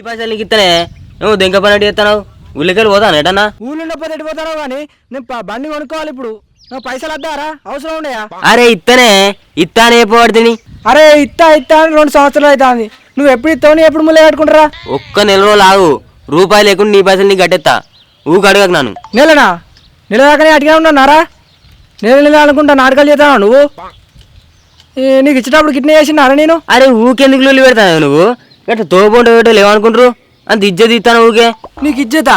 నీ పైసలు నీకు ఇస్తానే నువ్వు దెంక పని చేస్తావు ఊళ్ళకెళ్ళి పోతాను ఎటన్నా? ఊళ్ళో ఉండకపోతే ఎడిపోతావు కానీ నేను ప- బండి కొనుక్కోవాలి ఇప్పుడు. నువ్వు పైసలు వద్దారా అవసరం ఉండయా అరే ఇత్తనే ఇత్తానే పోబడితే అరే ఇత్తా ఇత్తా అని రెండు సంవత్సరాలు అవుతుంది నువ్వు ఎప్పుడు ఇస్తావు నీ ఎప్పుడు ముళ్ళే కట్టుకుంటారా? ఒక్క నెల రోజులు ఆగు. రూపాయి లేకుండా నీ పైసలు నీకు కట్టేస్తా ఊకు అడగకు నన్ను. నెలనా? నెల దాకానే అడిగా ఉన్నారా నెల నెల అనుకుంటా నాటకాలు చేస్తావా నువ్వు? నీకు ఇచ్చేటప్పుడు కిడ్నీ చేసినారా నేను? అరే ఊకెందుకు లొల్లి పెడతావు నువ్వు? గట్ట తోబొంట పెట్టు లేవనుకుంటారు? అంత ఇజ్జత్ ఇస్తాను ఊకే నీకు ఇజ్జతా?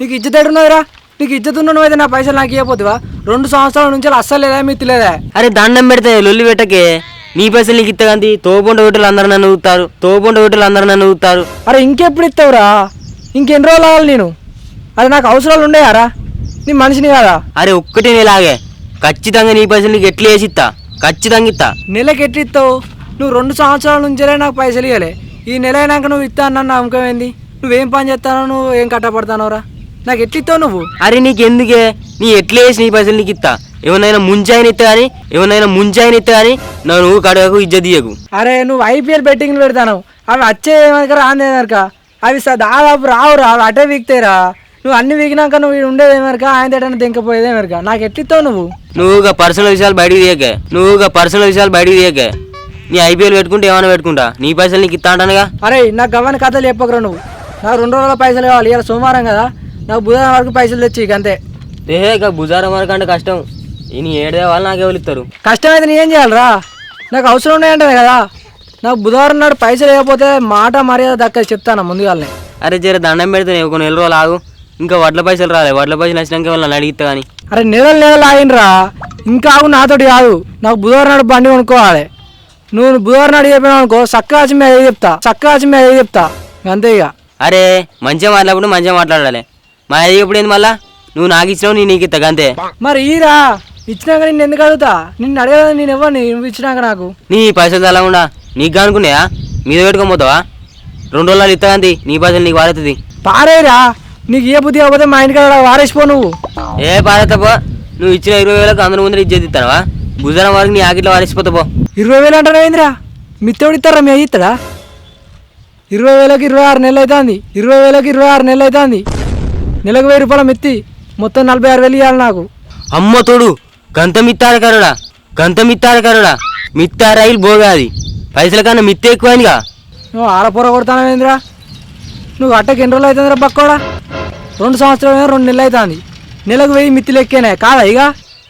నీకు ఇజ్జత ఎడున్నదిరా నీకు ఇజ్జత ఉన్న నువ్వైతే నా పైసలు నాకు ఇవ్వబోతువా రెండు సంవత్సరాల నుంచి అస్సలు లేదా మిత్తి లేదా? అరే దండం పెడితే లొల్లి పెట్టకే. నీ పైసలు నీకు ఇస్తా కానీ తోబొంట పెట్టలు అందరు నన్ను ఊతారు. తోబొంట పెట్టలు అందరు నన్ను ఊతారు. అరే ఇంకెప్పుడు ఇస్తావురా? ఇంకెన్ని రోజులు ఆగాలి నేను? అది నాకు అవసరాలు ఉండేయారా నీ మనిషిని కాదా? అరే ఒక్కటి నెలాగే. ఖచ్చితంగా నీ పైసలు నీకు ఎట్లా వేసి ఇస్తా? ఖచ్చితంగా ఇస్తా. నెలకి ఎట్లా ఇస్తావు? నువ్వు రెండు సంవత్సరాల నుంచే నాకు పైసలు ఇవ్వలే ఈ నెల అయినాక నువ్వు ఇస్తా అన్న నమ్మకం ఏంది? నువ్వేం పని చేస్తానో నువ్వు ఏం కట్టపడతానోరా నాకు ఎట్లా ఇస్తావు నువ్వు? అరే నీకు ఎందుకే నీ ఎట్లా వేసి నీ పైసలు నీకు ఇస్తా. ఎవరినైనా ముంచాయని ఇస్తా కానీ ఎవరినైనా ముంచాయని ఇస్తా కానీ నా నువ్వు కడగకు ఇజ్జత్ తీయకు. అరే నువ్వు ఐపీఎల్ బెట్టింగ్లు పెడతాను అవి వచ్చే ఆందేనరక అవి దాదాపు రావురా అవి అటే వీక్తాయిరా నువ్వు అన్ని వీకినాక నువ్వు ఈడ ఉండేదేమరక ఆయన తేటని దింకపోయేదేమరక నాకు ఎట్లిస్తావు నువ్వు? నువ్వుగా పర్సనల్ విషయాలు బయటికి తీయకే. నువ్వుగా పర్సనల్ విషయాలు బయటికి తీయకే. నీ ఐపీఎల్ పెట్టుకుంటే ఏమైనా పెట్టుకుంటా? నీ పైసలు నీకు ఇస్తా అంటానుగా? అరే నాకు గవ్వని కథలు చెప్పకరా నువ్వు. నాకు రెండు రోజుల పైసలు కావాలి. ఇలా సోమవారం కదా. నాకు బుధవారం వరకు పైసలు తెచ్చి ఇక అంతే. ఏ ఇక బుజారం వరకు అంటే కష్టం. ఈ నీ ఏడే వాళ్ళు నాకు ఎవరు ఇస్తారు కష్టమైతే నేను ఏం చేయాలిరా? నాకు అవసరం ఉన్నాయంటే కదా. నాకు బుధవారం నాడు పైసలు లేకపోతే మాట మర్యాద దక్కది చెప్తాను ముందుగానే అరే జర దండం పెడితే నేను ఒక నెల రోజులు ఆగు. ఇంకా వడ్ల పైసలు రాలే. వడ్ల పైసలు వచ్చినాక వాళ్ళని అడిగిస్తా కానీ అరే నెలలు నెలలు ఆగినరా ఇంకా ఆగు నాతోటి కాదు. నాకు బుధవారం నాడు బండి కొనుక్కోవాలి. నువ్వు బుధవారం నాడు చెప్పినావు అనుకో చక్క వచ్చి మీద ఏది చెప్తా చక్క వచ్చి మీద ఏది చెప్తా. అంతే ఇక. అరే మంచిగా మాట్లాడినప్పుడు మంచిగా మాట్లాడాలి. మా అయ్యి ఎప్పుడు ఏంది మళ్ళా? నువ్వు నాకు ఇచ్చినావు నేను నీకు ఇస్తా అంతే. మరి ఈరా ఇచ్చినాక నిన్ను ఎందుకు అడుగుతా? నిన్ను అడగదా నేను ఇవ్వను నువ్వు ఇచ్చినాక నాకు. నీ పైసలు తలకుండా నీకు అనుకున్నాయా మీద పెట్టుకొని పోతావా? రెండు రోజులు ఇస్తా అంతే. నీ పైసలు నీకు వాడుతుంది పారేరా నీకు ఏ బుద్ధి కాకపోతే మా ఇంటికి వారేసిపో నువ్వు. ఏ పారేతపో నువ్వు ఇచ్చిన ఇరవై వేలకు అందరి ముందర ఇచ్చేది ఇస్తావా గుజరాం వరకు నీ ఆకిట్లో వారేసిపోతా పో. ఇరవై వేలు అంటారా ఏందిరా? మిత్తోడు ఇస్తారా మీ ఇస్తాడా ఇరవై వేలకు ఇరవై ఆరు నెలలు అవుతుంది ఇరవై వేలకు ఇరవై ఆరు నెలలు అవుతుంది నెలకు వెయ్యి రూపాయల మిత్తి. మొత్తం నలభై ఆరు వేలు ఇవ్వాలి నాకు. అమ్మ తోడు గంత మిత్తారు కరుడా? గంత మిత్తారు కరుడా? మిత్తా రైలు బోగాది. పైసల కన్నా మిత్తే ఎక్కువైందిగా. నువ్వు ఆడపొర కొడతాను ఏందిరా? నువ్వు అట్టకి ఎన్ని రోజులు అవుతుందిరా పక్కోడా? రెండు సంవత్సరాలు రెండు నెలలు అవుతుంది నెలకు వెయ్యి మిత్తి లెక్కేనే. కాదా ఇక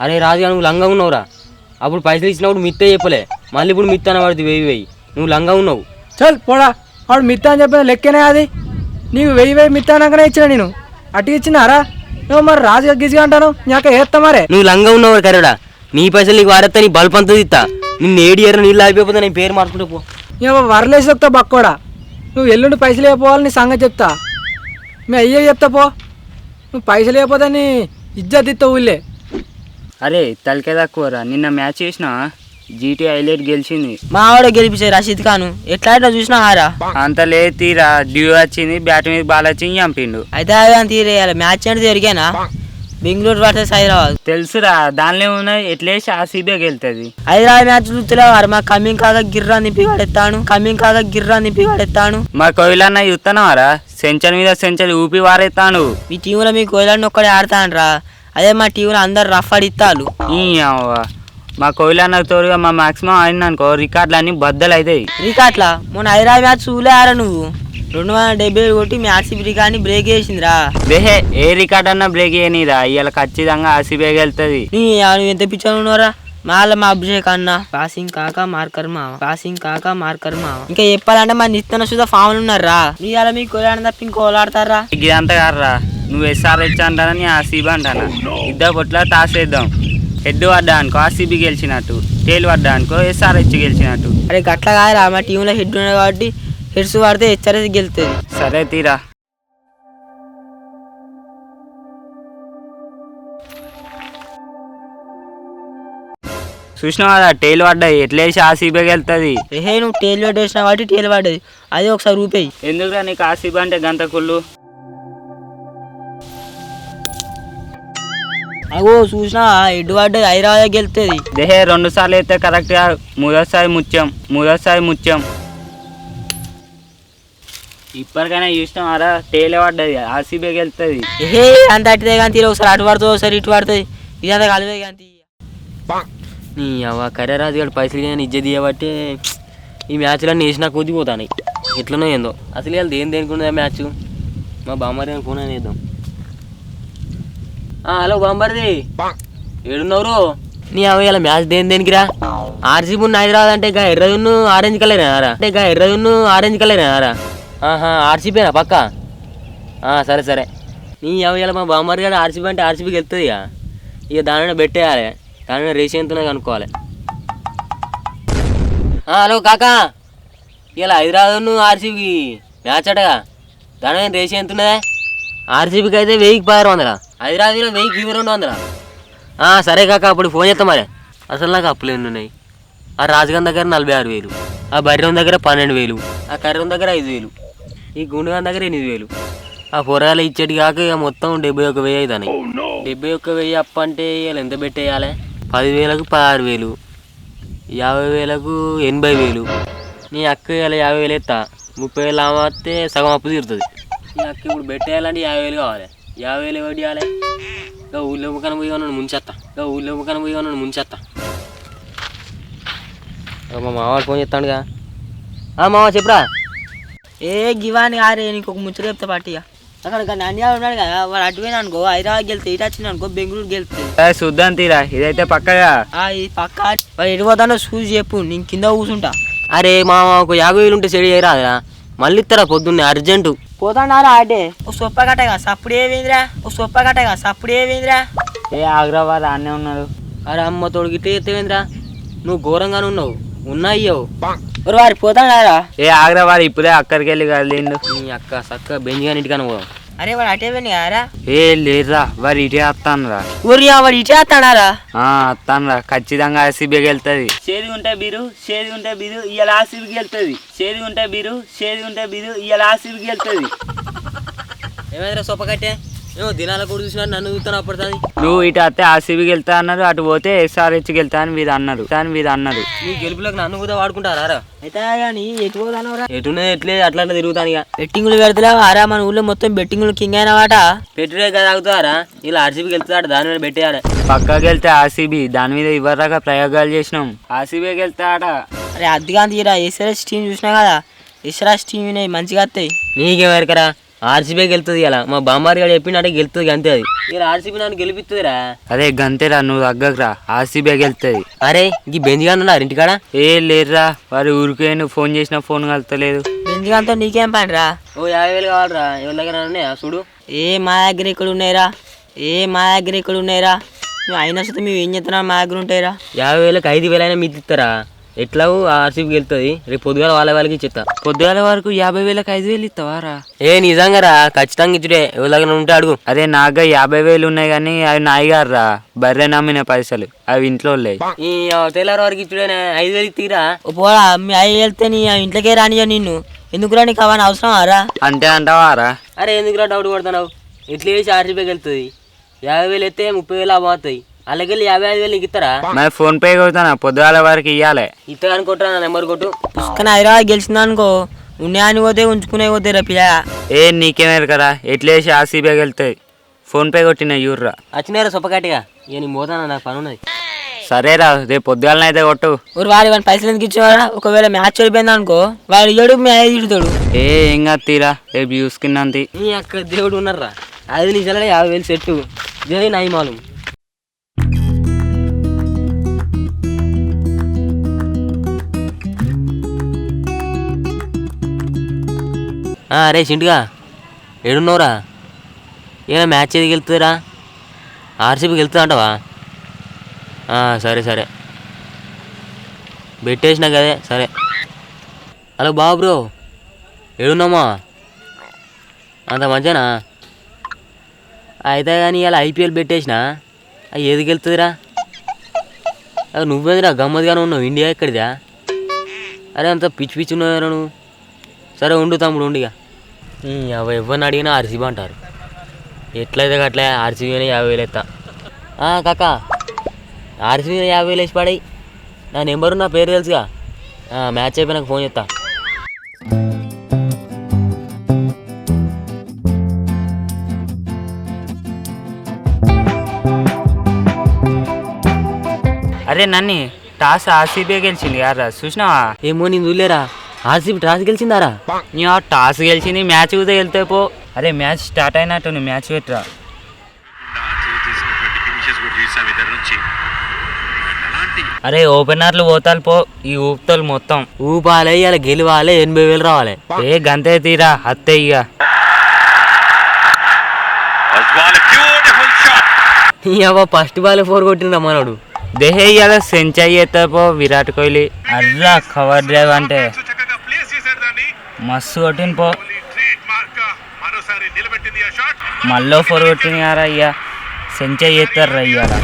అరే రాజుగా నువ్వు లంగా ఉన్నావురా. అప్పుడు పైసలు ఇచ్చినప్పుడు మిత్తే చెప్పలే. మళ్ళీ ఇప్పుడు మిత్తాన పడుతుంది వెయ్యి వెయ్యి. నువ్వు లంగా ఉన్నావు. చల్ పోడా వాడు మిత్త అని చెప్పిన లెక్కేనే అది. నీవు వెయ్యి వెయ్యి మిత్త అనగానే ఇచ్చిన నేను. అటు ఇచ్చినారా? నువ్వు మరి రాజుగా గిజిగా అంటాను. నాక ఏస్తా మరే. నువ్వు లంగా ఉన్నావు కరుడా? నీ పైసలు నీకు వాడేస్తా నీ బల్బ్ అంతా ఇస్తా నిన్ను ఏడు ఏరు నీళ్ళు అయిపోతే నేను పేరు మార్చుకుంటూ పో. ఇక వరలేసి చెప్తా బక్కోడా. నువ్వు ఎల్లుండి పైసలు అయిపోవాలి నీ సంగతి చెప్తా. మీ అయ్యే చెప్తా పో. నువ్వు పైసలు అయిపోతే నీ ఇజ్జత్ ఇస్తా ఊళ్ళే. అరే తలకే తక్కువరా నిన్న మ్యాచ్ చేసిన? జీటీ హైలైట్ గెలిచింది. మా ఆవిడ గెలిపించే రషీద్ ఖాన్. ఎట్లా ఇట్లా చూసినా హారా? అంత లేదు తీరా? డ్యూ వచ్చింది బ్యాట్ మీద బాల్ వచ్చింది చంపిండు. అయితే అదే తీరేయాలి మ్యాచ్ అంటే జరిగేనా? బెంగళూరు వర్సెస్ హైదరాబాద్. తెలుసురా దానిలో ఉన్నాయి ఎట్లేసి ఆర్సీబీ గెలుతుంది. హైదరాబాద్ మ్యాచ్ చూస్తలేవు వారు మా కమ్మింగ్ కాగా గిర్రా నింపి పడెత్తాను కమ్మింగ్ కాగా గిర్రా నింపి పడెత్తాను మా కోయిలన్న చూస్తున్నావారా సెంచరీ మీద సెంచరీ ఊపి వారెత్తాను మీ టీంలో మీ కోయిలాన్ని ఒక్కడే ఆడతానరా అదే మా టీంలో అందరు రఫ్ అడిత్తాలు మా కోయిలన్న తోడుగా మా మాక్సిమం ఆడిన అనుకో రికార్డులు? అన్ని బద్దలు అవుతాయి రికాట్లా మొన్న హైదరాబాద్ మ్యాచ్ చూలే ఆరా నువ్వు? రెండు వందల డెబ్బై ఏడు కొట్టి మ్యాచ్ రికార్డ్ని బ్రేక్ చేసిందిరా. బేహే ఏ రికార్డ్ అన్నా బ్రేక్ చేయనిరా. ఇవాళ ఖచ్చితంగా ఆర్సీబీ గెలుతుంది. నీ నువ్వు ఎంత పిచ్చాను ఉన్నారా మాల మా అభిషేక్ అన్న. పాసింగ్ కాక మార్కర్ మావ. పాసింగ్ కాక మార్కర్ మావ. ఇంకా చెప్పాలంటే మా నిత్తన సుధా ఫామ్లు ఉన్నారా నీ అలా మీ కోలాడ తప్ప ఇంకోలాడతారా ఇదంతా కాదురా. నువ్వు ఎస్ఆర్హెచ్ అంటానని ఆర్సీబీ అంటానా ఇద్దరు పొట్ల టాస్ వేద్దాం. హెడ్ పడ్డా అనుకో ఆర్సీబీ గెలిచినట్టు టేల్ పడ్డా అనుకో ఎస్ఆర్హెచ్ గెలిచినట్టు. అరే గట్ల కాదురా మా టీంలో హెడ్ ఉన్నాడు కాబట్టి హెడ్స్ పడితే హెచ్ఆర్ఎస్ గెలుతుంది సరే తీరా. చూసినావు కదా టేల్ పడ్డాయి ఎట్లేసి ఆర్సీబీ వెళ్తుంది రేహే నువ్వు టేల్ పెట్టేసిన కాబట్టి టేల్ పడ్డది అది ఒకసారి ఊపేయి. ఎందుకురా నీకు ఆర్సీబీ అంటే గంత కుళ్ళు? అగో చూసినా హెడ్ పడ్డది హైదరాబాద్ గెలుతుంది దేహే రెండు సార్లు అయితే కరెక్ట్గా మూడోసారి ముత్యం మూడోసారి ముత్యం. ఇప్పటికైనా చూసినావారా తేలే పడ్డది. ఆర్సీబీ వెళ్తుంది ఏ అంత అట్టిదే కానీ తీరు. ఒకసారి అటు పడుతుంది ఒకసారి ఇటు పడుతుంది. ఇదంతా కలిపే కానీ నీ అవ్వ కర్రరాజు గారు పైసలు కానీ ఇజ్జత్ ఇవ్వబట్టే ఈ మ్యాచ్లన్నీ వేసినా కొద్ది పోతాయి ఎట్లనో ఏందో. అసలు వాళ్ళు దేని దేనికి మ్యాచ్? మా బామ్మరి ఫోన్ ఆ, హలో బామ్మరిది ఏడున్నవరు? నీ ఇలా మ్యాచ్ దేని దేనికిరా? ఆర్సీబీ ఉన్న హైదరాబాద్ అంటే గా ఎర్రదున్ను ఆరెంజ్ కలర్ రా అంటే గా ఎర్రదున్ను ఆరెంజ్ కలర్ రా ఆహా ఆర్సీబీనా పక్క? ఆ, సరే సరే. నీ ఇలా మా బామ్మరి గారు ఆర్సీబీ అంటే ఆర్సీబీకి వెళ్తుంది ఇక ఇక దాని పెట్టేయాలి దాని రేస్ ఎంతనే కనుక్కోవాలి. ఆ, హలో కాకా. ఇలా హైదరాబాద్ ఆర్సీబీకి మ్యాచ్ అటగా. దాని రేస్ ఎంత ఉన్నదే ఆర్సీబీకి అయితే వెయ్యికి పదహారు వందల. హైదరాబాద్లో వెయ్యికి ఇరవై రెండు వందల సరే కాక అప్పుడు ఫోన్ చేస్తాం మరి. అసలు నాకు అప్పులు ఎన్ని ఉన్నాయి? ఆ రాజగం దగ్గర నలభై ఆరు వేలు ఆ బర్రెం దగ్గర పన్నెండు వేలు ఆ కర్రం దగ్గర ఐదు వేలు ఈ గుండగాన్ దగ్గర ఎనిమిది వేలు. ఆ పొరగాలు ఇచ్చేటి కాక ఇక మొత్తం డెబ్బై ఒక వెయ్యి అవుతాయి డెబ్బై ఒక్క వెయ్యి అప్పు అంటే ఇవాళ ఎంత పెట్టేయాలి? పదివేలకు పదహారు వేలు యాభై వేలకు ఎనభై వేలు. నీ అక్క ఇలా యాభై వేలు ఎత్తా ముప్పై వేలు ఆమె సగం అప్పు తీరుతుంది. నీ అక్క ఇప్పుడు పెట్టేయాలంటే యాభై వేలు కావాలి. యాభై వేలు ఎవరు ఇవ్వాలి ఇంకా ఊళ్ళో ముఖాన పోయి ఉన్నాను ముంచేస్తా ఇంకా ఊళ్ళో ముఖాన పోయి ఉన్నాను ముంచేస్తా మా మావాడు ఫోన్ చేస్తాడుగా. ఆ మావా చెప్పురా. ఏ గివాని ఆరే నీకు ఒక ముచ్చట చెప్తా పాటిగా అక్కడ నంద్యాల ఉన్నాడు కదా వాడు అటు పోయినా అనుకో హైదరాబాద్ గెలితే ఇటు వచ్చిన అనుకో బెంగళూరు గెలుతుంది చూద్దాం తీరా ఇదైతే పక్కగా. ఆ ఇది పక్క వాడు ఎటు పోతానో చూసి చెప్పు నేను కింద కూర్చుంటా అరే మామ ఒక యాభై వేలు ఉంటే సెడి చేయరాదా మళ్ళీ ఇస్తారా పొద్దున్నే అర్జెంటు. పోతాడారా ఆడే? ఓ సొప్ప కట్టగా సప్పుడు ఏమైందిరా ఓ సొప్ప కట్టగా సప్పుడు ఏమైందిరా ఏ ఆగ్రాబాద్ ఆనే ఉన్నారు. అరే అమ్మ తోడు గిట్టే ఎత్తవేంద్రా నువ్వు ఘోరంగానే ఉన్నావు. ఉన్నా అయ్యావు మరి వారు పోతాడారా? ఏ ఆగ్రాబాద్ ఇప్పుడే అక్కడికి వెళ్ళి కదిలిండు. నీ అక్క సక్క బెంజిగాని ఇంటికని పోదాం. అరే వాడు అటే పోయినారా ఏ లేదురా వారు ఇటే వస్తానురా ఊరి వాడు ఇటే వస్తాడారా వస్తానురా ఖచ్చితంగా ఆర్సీబీకి వెళ్తుంది. చేది ఉంటే బీరు చేది ఉంటే బీరు ఇవాళ ఆర్సీబీకి వెళ్తుంది. చేది ఉంటే బీరు చేది ఉంటే బీరు ఇవాళ ఆర్సీబీకి వెళ్తుంది. ఏమైందిరా సొప్ప కట్టే? ఏమో దినాల కూడా చూసినా నన్ను చూస్తాను అప్పటిది నువ్వు ఇటు వస్తే ఆర్సీబీకి వెళ్తా అన్నారు అటు పోతే ఎస్ఆర్హెచ్కి వెళ్తా అని వీరు అన్నారు అని వీరు అన్నారు నీ గెలుపులకు నన్ను కూడా వాడుకుంటారా అయితే కానీ ఎటు పోతానవరా ఎటున్నది ఎట్లే అట్లా తిరుగుతాను ఇక బెట్టింగులు పెడతలేవా ఆరా మన ఊళ్ళో మొత్తం బెట్టింగులు కింగ్ అయిన వాట పెట్టుడే కదా ఆగుతారా ఇలా ఆర్సీబీకి వెళ్తాడు దాని మీద పెట్టేయాలి. పక్కకి వెళ్తే ఆర్సీబీ దాని మీద ఇవ్వరాక ప్రయోగాలు చేసినాం. ఆర్సీబీకి వెళ్తే ఆట అరే అద్దిగా తీరా ఎస్ఆర్ఎస్ టీం చూసినా కదా ఎస్ఆర్ఎస్ టీం మంచిగా వస్తాయి నీకేమెరకరా ఆర్సీబీకి వెళ్తుంది ఇలా మా బామ్మారి గారు చెప్పినట్టే గెలుతుంది అంతే అది. ఇలా ఆర్సీబీ నన్ను గెలిపిస్తుందిరా అదే గంతేరా నువ్వు తగ్గకరా. ఆర్సీబీకి వెళ్తుంది అరే ఈ బెంజిగా ఉన్నారు ఇంటికాడ? ఏ లేదురా వారి ఊరికే నువ్వు ఫోన్ చేసినా ఫోన్ కలుతలేదు బెంజిగాంతో నీకేం పని రా ఓ యాభై వేలు కావాలరా ఎవరి దగ్గర ఉన్నాయా? చూడు. ఏ మా దగ్గర ఇక్కడ ఉన్నాయిరా? ఏ మా దగ్గర ఇక్కడ ఉన్నాయిరా? నువ్వు అయినా సరే మేము ఏం చేస్తున్నావు? మా దగ్గర ఉంటాయిరా యాభై వేలకు ఐదు వేలైనా మీకు ఇస్తారా ఎట్లా ఆర్సీబీకి వెళ్తుంది. రేపు పొద్దుగాల వాళ్ళ వాళ్ళకి ఇచ్చేస్తా పొద్దుగాల వరకు యాభై వేలకు ఐదు వేలు ఇస్తావారా ఏ నిజంగా రా. ఖచ్చితంగా ఇచ్చుడే. ఎవరి ఉంటే అడుగు. అదే నాగా యాభై వేలు ఉన్నాయి కానీ అవి నాయిగారు రా. బర్రె నమ్మిన పైసలు. అవి ఇంట్లో ఉన్నాయి ఈ తెల్లారి వరకు ఇచ్చుడే ఐదు వేలకి తీరా పోరా మీ అయ్యి వెళ్తే నీ ఇంట్లోకే రానియా నిన్ను. ఎందుకురా నీకు అవన్నీ అవసరం రా? అంతే అంటావారా అరే ఎందుకురా డౌట్ పడుతున్నావు ఎట్లా చేసి ఆర్సీబీకి వెళ్తుంది? యాభై వేలు ఎత్తే ముప్పై వేలు అవుతాయి అలాగే యాభై ఐదు వేలు ఇస్తారా? మరి ఫోన్ పే కొడతానా? పొద్దుగాల వరకు ఇవ్వాలి ఇస్తా అనుకుంటా నా నెంబర్ కొట్టు. పుష్కన హైదరాబాద్ గెలిచింది అనుకో ఉన్నాయని పోతే ఉంచుకునే పోతే రా పిల్ల. ఏ నీకేమేరు కదా. ఎట్లా చేసి ఆర్సీబీకి వెళ్తాయి ఫోన్ పే కొట్టిన యూర్రా వచ్చినారా సొప్పకాటిగా. ఇక నీ పోతానా నాకు పని ఉన్నది సరేరా రేపు పొద్దుగాలనైతే కొట్టు. ఊరు వాడి వాడి పైసలు ఎందుకు ఇచ్చేవారా? ఒకవేళ మ్యాచ్ ఓడిపోయింది అనుకో వాడు ఇయ్యడు మీ తిడుతాడు. ఏ ఏం కాదు తీరా రేపు చూసుకున్నంత నీ అక్క దేవుడు ఉన్నారా ఐదు నిమిషాలే యాభై వేలు సెట్టు. జై నాయి మాలు అరే చింటుగా ఏడున్నావురా ఏమైనా మ్యాచ్ ఏది గెలుతుందిరా ఆర్సీబీకి వెళ్తుందా అంటావా సరే సరే. పెట్టేసినా కదే సరే. హలో బాబు బ్రో. ఏడున్నామా? అంత మంచినా? అయితే కానీ ఇలా ఐపీఎల్ పెట్టేసినా? అది ఏది గెలుతుందిరా అది నువ్వేదిరా గమ్మత్తుగానే ఉన్నావు? ఇండియా ఎక్కడిదా? అరే అంత పిచ్చి పిచ్చి ఉన్నావు నువ్వు? సరే ఉండు తమ్ముడు ఉండిగా. అవి ఎవరిని అడిగినా ఆర్సీబీ అంటారు. ఎట్లయితే అట్లా అని యాభై వేలు ఎత్తా. కాక ఆర్సీబీ యాభై వేలు వేసి పడాయి. నా నెంబరు నా పేరు తెలుసుగా. మ్యాచ్ అయిపోయినాక ఫోన్ చేస్తా అదే నన్ని టాస్ ఆర్సీబీ గెలిచింది కదా చూసినావా? ఏమో నేను చూడలేరా? ఆర్సీబీ టాస్ గెలిచిందారా? టాస్ గెలిచింది మ్యాచ్ కూడా వెళ్తే పో. అరే మ్యాచ్ స్టార్ట్ అయినట్టు మ్యాచ్ పెట్టరా. అరే ఓపెనర్లు పోతాలు పో ఈ ఊపుతాలు మొత్తం. ఊపాలి ఇలా గెలవాలి ఎనభై వేలు రావాలి. ఏ గంతే తీరా అత్తే ఇక. ఫస్ట్ బాల్ ఫోర్ కొట్టిండ్రా మనోడు. దేహే ఇవాళ సెంచరీ ఎత్తా పో విరాట్ కోహ్లీ. అర్రా కవర్ డ్రైవ్ అంటే. మస్తు కొట్టిన పో. మళ్ళీ ఫోర్ కొట్టిన యారా అయ్యా సెంచరీ ఎత్తారు అయ్యారా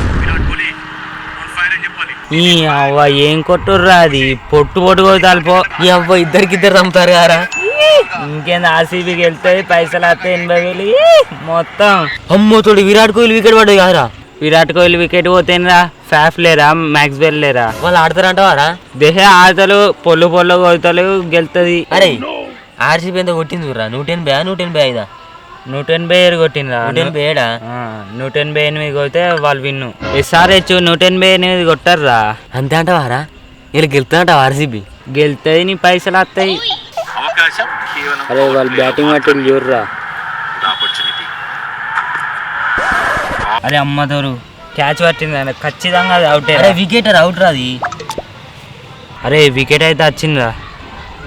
ఈ అవ్వ ఏం కొట్టుర్రా అది? పొట్టు పొట్టు కొట్టాలి పో. నీ అవ్వ ఇద్దరికిద్దరు చంపుతారు కారా? ఇంకేంది ఆర్సీబీకి వెళ్తాయి పైసలు వస్తాయి ఎనభై వేలు. ఈ మొత్తం. అమ్మో తోడు విరాట్ కోహ్లీ వికెట్ పడ్డది కాదురా. విరాట్ కోహ్లీ వికెట్ పోతేనరా ఫ్యాఫ్ లేరా? మ్యాక్స్వెల్ లేరా? వాళ్ళు ఆడతారంటావారా దేహ ఆడతలు పొల్లు పొల్లు కొడతలు గెలుతుంది అరే ఆర్సీబీ ఎంత కొట్టింది చూడరా? నూట ఎనభై నూట ఎనభై ఐదా? నూట ఎనభై ఏడు కొట్టినరా నూట ఎనభై ఏడా? నూట ఎనభై ఎనిమిది కొడితే వాళ్ళు విన్ను. ఎస్ఆర్హెచ్ నూట ఎనభై ఎనిమిది కొట్టారురా. అంతే అంటావారా? వీళ్ళు గెలుతుందంట ఆర్సీబీ గెలుతుంది నీ పైసలు వస్తాయి. అరే వాళ్ళు బ్యాటింగ్ పట్టి చూడరా. అరే అమ్మదోరు క్యాచ్ పట్టింది ఆయన. ఖచ్చితంగా అది అవుటే అరే వికెట్ అవుట్ రాది అరే వికెట్ అయితే వచ్చిందిరా.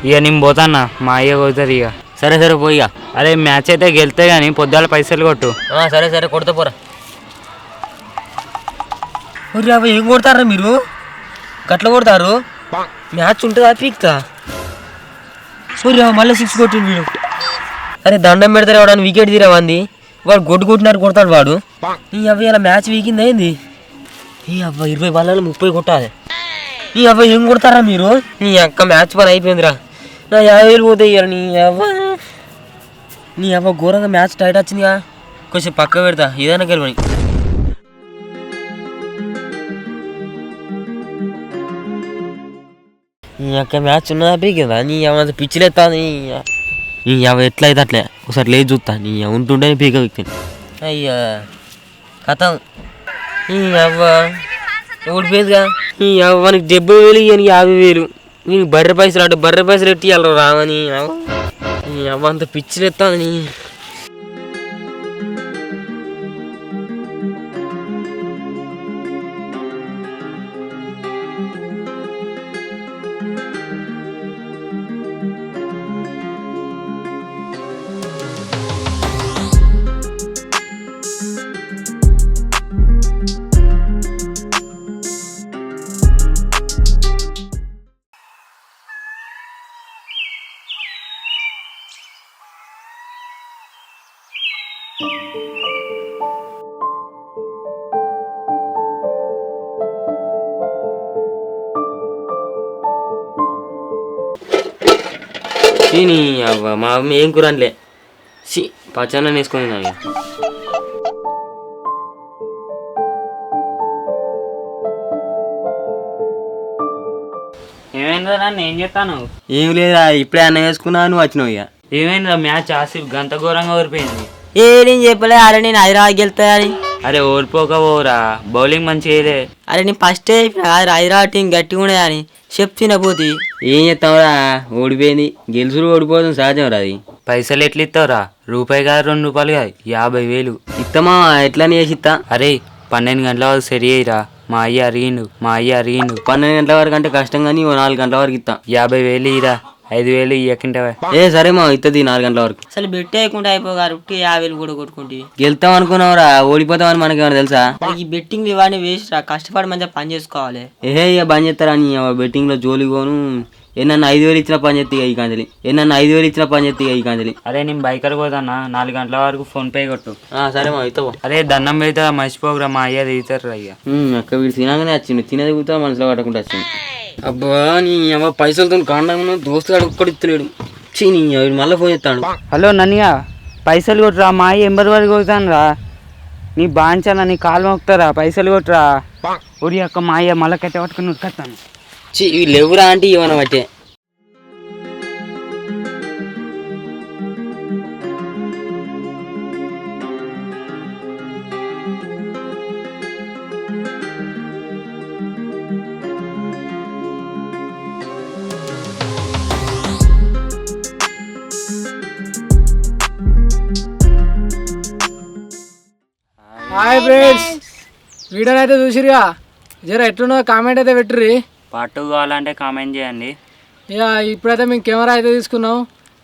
ఇక నేను పోతానా మా అయ్య పోతుంది ఇక. సరే సరే పోయి ఇక. అరే మ్యాచ్ అయితే గెలితే కానీ పొద్దుల పైసలు కొట్టు. ఆ, సరే సరే కొడతా పోరా. అవ్వ ఏం కొడతారా మీరు? గట్ల కొడతారు? మ్యాచ్ ఉంటుందా పీక్తా? అవ్వ మళ్ళీ సిక్స్ కొట్టిండు వీడు. అరే దండం పెడతారు ఎవడని వికెట్ తీరావంది వాడు గొడ్డు కొట్టినారు కొడతాడు వాడు. ఈ అవ్వ ఇలా మ్యాచ్ వీకింది అయింది ఈ అవ్వ ఇరవై బాల్లో ముప్పై కొట్టాలి. ఈ అవ్వ ఏం కొడతారా మీరు? నీ అక్క మ్యాచ్ పని అయిపోయిందిరా. నా యాభై వేలు పోతాయి ఇక నీ అవ్వ నీ అవ్వ ఘోరంగా మ్యాచ్ టైట్ వచ్చిందిగా. కొంచెం పక్క పెడతా ఏదైనా గెలవని. నీ అక్క మ్యాచ్ ఉన్నదా పీకిందా? నీ ఏమైనా పిచ్చిలేస్తా నీ నీ అవ్వ ఎట్లా అయితే అట్లే ఒకసారి లేదు చూస్తా నీ ఉంటుంటే పీక వ్యక్తిని అయ్యా కథ. నీ అవ్వ ఓడిపోయేదిగా నీ అవ్వ నీకు డెబ్బై వేలు ఇయ్యని యాభై వేలు. నేను బర్రె పైసలు అటు బర్రె పైసలు ఎట్టి రావని అవ్వంత పిచ్చిలు ఎత్తాను అంత పిచ్చిలేస్తా నీ నీ అవ్వ మా అమ్మ ఏం కూర అనలే సి పచ్చన్న వేసుకొని నాకు ఏమైందిరా నన్ను ఏం చేస్తాను ఏం లేదా ఇప్పుడే అన్న వేసుకున్నా నువ్వు వచ్చినావు ఇక. ఏమైందిరా మ్యాచ్ ఆసిఫ్ గంత ఘోరంగా ఓడిపోయింది. ఏ నేను చెప్పలే అరే నేను హైదరాబాద్ గెలుతా అని. అరే ఓడిపోకపోరా బౌలింగ్ మంచి చేయలే. అరే నేను ఫస్టే చెప్పిన కాదురా, హైదరాబాద్ టీం గట్టిగా ఉండేది అని చెప్తున్నా పోతి. ఏం చేస్తావురా? ఓడిపోయింది. గెలుసుడు ఓడిపోతుంది సహజం రా అది. పైసలు ఎట్లా ఇస్తావురా? రూపాయి కాదు రెండు రూపాయలు కాదు. యాభై వేలు. ఇస్తామా ఎట్లని చేసి ఇస్తా అరే పన్నెండు గంటల వరకు సరి అయ్యిరా మా అయ్య అరిగిండు మా అయ్య అరిగిండు. పన్నెండు గంటల వరకు అంటే కష్టం కానీ ఓ నాలుగు గంటల వరకు ఇస్తా యాభై వేలు ఇరా ఐదు వేలు ఇయ్యకుంటావా. ఏ సరే మా ఇస్తుంది నాలుగు గంటల వరకు. అసలు బెట్ వేయకుండా అయిపోగారు ఉట్టి యాభై వేలు కూడా కొట్టుకుంటే. గెలుతాం అనుకున్నావురా ఓడిపోతామని మనకి ఏమైనా తెలుసా? ఈ బెట్టింగ్ ఇవన్నీ వేస్ట్ రా కష్టపడి మంచిగా పని చేసుకోవాలి. ఏ ఇక బంద్ చేస్తారా నీ బెట్టింగ్లో జోలి పోను. ఎన్నన్నా ఐదు వేలు ఇచ్చిన పని చేస్తే ఈ కాంజలి. ఎన్నన్నా ఐదు వేలు ఇచ్చిన పని చేస్తే ఈ కాంజలి. అరే నేను బైకర్ పోతానా నాలుగు గంటల వరకు ఫోన్ పే కొట్టు. సరే మా ఇస్తావు అరే దండం పెడతా మర్చిపోకురా మా అయ్య దిగుతారు అయ్యా అక్క వీడు తినగానే వచ్చిండు. తినేది కూడా మనసులో పట్టకుండా వచ్చింది అబ్బా నీ అమ్మ పైసలతో కాండం దోస్తుగాడు ఒక్కడు ఇస్తలేడు. చీ నీ మళ్ళీ ఫోన్ చేస్తాడు. హలో నన్నిగా పైసలు కొట్టురా మా ఎంబర్ వరకు కొడతాను రా నీ బాంచాలా నీ కాలు మొక్కుతారా పైసలు కొట్టురా. ఒడి అక్క మా అయ్య మళ్ళీ కట్ట పట్టుకుని ఉరికొస్తాను చీ వీళ్ళు ఎవరా అంటే ఇవ్వన బట్టే వీడియోని అయితే చూసిరుగా జర ఎట్లున్నదో కామెంట్ అయితే పెట్టుర్రి. పార్ట్ టూ కావాలంటే కామెంట్ చేయండి. ఇక ఇప్పుడైతే మేము కెమెరా అయితే తీసుకున్నాం.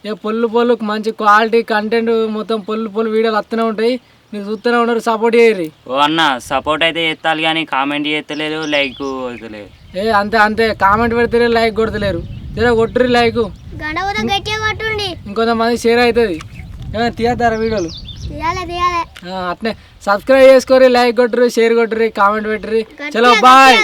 ఇక పొల్లు పొల్లు మంచి క్వాలిటీ కంటెంట్ మొత్తం పొల్లు పొల్లు వీడియోలు వస్తూనే ఉంటాయి. మీరు చూస్తూనే ఉన్నారు సపోర్ట్ చేయర్రి ఓ అన్న సపోర్ట్ అయితే ఎత్తాలి కానీ కామెంట్ చేస్తలేదు లైక్ అవుతలేదు ఏ అంతే అంతే. కామెంట్ పెడితే లైక్ కొడతలేరు. జర కొట్టుర్రి లైక్ ఇంకొంతమంది షేర్ అవుతుంది. ఏమైనా తీయద్దారా వీడియోలు? అట్నే. సబ్స్క్రైబ్ చేసుకోరి లైక్ కొట్టుర్రి షేర్ కొట్టుర్రి కామెంట్ పెట్టుర్రి. చలో బాయ్.